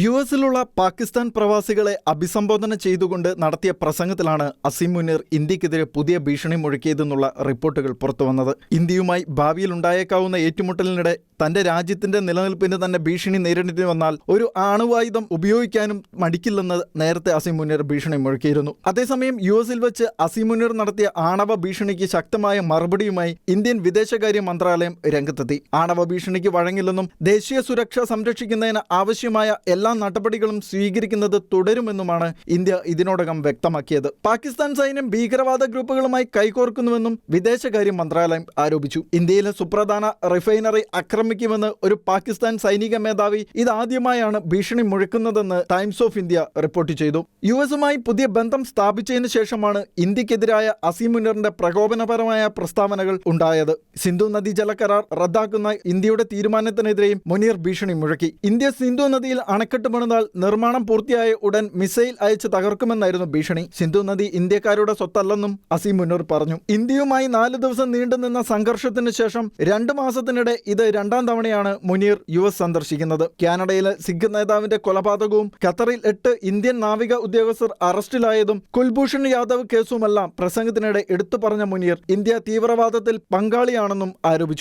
U എസിലുള്ള Pakistan പ്രവാസികളെ അഭിസംബോധന ചെയ്തുകൊണ്ട് നടത്തിയ പ്രസംഗത്തിലാണ് അസീം മുനീർ ഇന്ത്യക്കെതിരെ പുതിയ ഭീഷണി മുഴക്കിയതെന്നുള്ള റിപ്പോർട്ടുകൾ പുറത്തുവന്നത്. ഇന്ത്യയുമായി ഭാവിയിൽ ഉണ്ടായേക്കാവുന്ന ഏറ്റുമുട്ടലിനിടെ തന്റെ രാജ്യത്തിന്റെ നിലനിൽപ്പിന് തന്നെ ഭീഷണി നേരിടേണ്ടി വന്നാൽ ഒരു ആണവായുധം ഉപയോഗിക്കാനും മടിക്കില്ലെന്ന് നേരത്തെ അസീം മുനീർ ഭീഷണി മുഴക്കിയിരുന്നു. അതേസമയം യു എസിൽ വെച്ച് അസീം മുനീർ നടത്തിയ ആണവ ഭീഷണിക്ക് ശക്തമായ മറുപടിയുമായി ഇന്ത്യൻ വിദേശകാര്യ മന്ത്രാലയം രംഗത്തെത്തി. ആണവ ഭീഷണിക്ക് വഴങ്ങില്ലെന്നും ദേശീയ സുരക്ഷ സംരക്ഷിക്കുന്നതിന് ആവശ്യമായ എല്ലാ നടപടികളും സ്വീകരിക്കുന്നത് തുടരുമെന്നുമാണ് ഇന്ത്യ ഇതിനോടകം വ്യക്തമാക്കിയത്. പാകിസ്ഥാൻ സൈന്യം ഭീകരവാദ ഗ്രൂപ്പുകളുമായി കൈകോർക്കുന്നുവെന്നും വിദേശകാര്യ മന്ത്രാലയം ആരോപിച്ചു. ഇന്ത്യയിലെ സുപ്രധാന റിഫൈനറി ആക്രമിക്കുമെന്ന് ഒരു പാകിസ്ഥാൻ സൈനിക മേധാവി ഇതാദ്യമായാണ് ഭീഷണി മുഴക്കുന്നതെന്ന് ടൈംസ് ഓഫ് ഇന്ത്യ റിപ്പോർട്ട് ചെയ്തു. യു എസുമായി പുതിയ ബന്ധം സ്ഥാപിച്ചതിന് ശേഷമാണ് ഇന്ത്യക്കെതിരായ അസീമുന്നറിന്റെ പ്രകോപനപരമായ പ്രസ്താവനകൾ ഉണ്ടായത്. സിന്ധു നദീജല കരാർ റദ്ദാക്കുന്ന ഇന്ത്യയുടെ തീരുമാനത്തിനെതിരെയും മുനീർ ഭീഷണി മുഴക്കി. ഇന്ത്യ സിന്ധു നദിയിൽ അണക്കെട്ട് പണിതാൽ നിർമ്മാണം പൂർത്തിയായ ഉടൻ മിസൈൽ അയച്ച് തകർക്കുമെന്നായിരുന്നു ഭീഷണി. സിന്ധു നദി ഇന്ത്യക്കാരുടെ സ്വത്തല്ലെന്നും അസീം മുന്നൂർ പറഞ്ഞു. ഇന്ത്യയുമായി നാല് ദിവസം നീണ്ടുനിന്ന സംഘർഷത്തിന് ശേഷം രണ്ട് മാസത്തിനിടെ ഇത് രണ്ടാം തവണയാണ് മുനീർ യു എസ് സന്ദർശിക്കുന്നത്. കാനഡയിലെ സിഖ് നേതാവിന്റെ കൊലപാതകവും ഖത്തറിൽ എട്ട് ഇന്ത്യൻ നാവിക ഉദ്യോഗസ്ഥർ അറസ്റ്റിലായതും കുൽഭൂഷൺ യാദവ് കേസുമെല്ലാം പ്രസംഗത്തിനിടെ എടുത്തു പറഞ്ഞ മുനീർ ഇന്ത്യ തീവ്രവാദത്തിൽ പങ്കാളിയാണെന്നും ആരോപിച്ചു.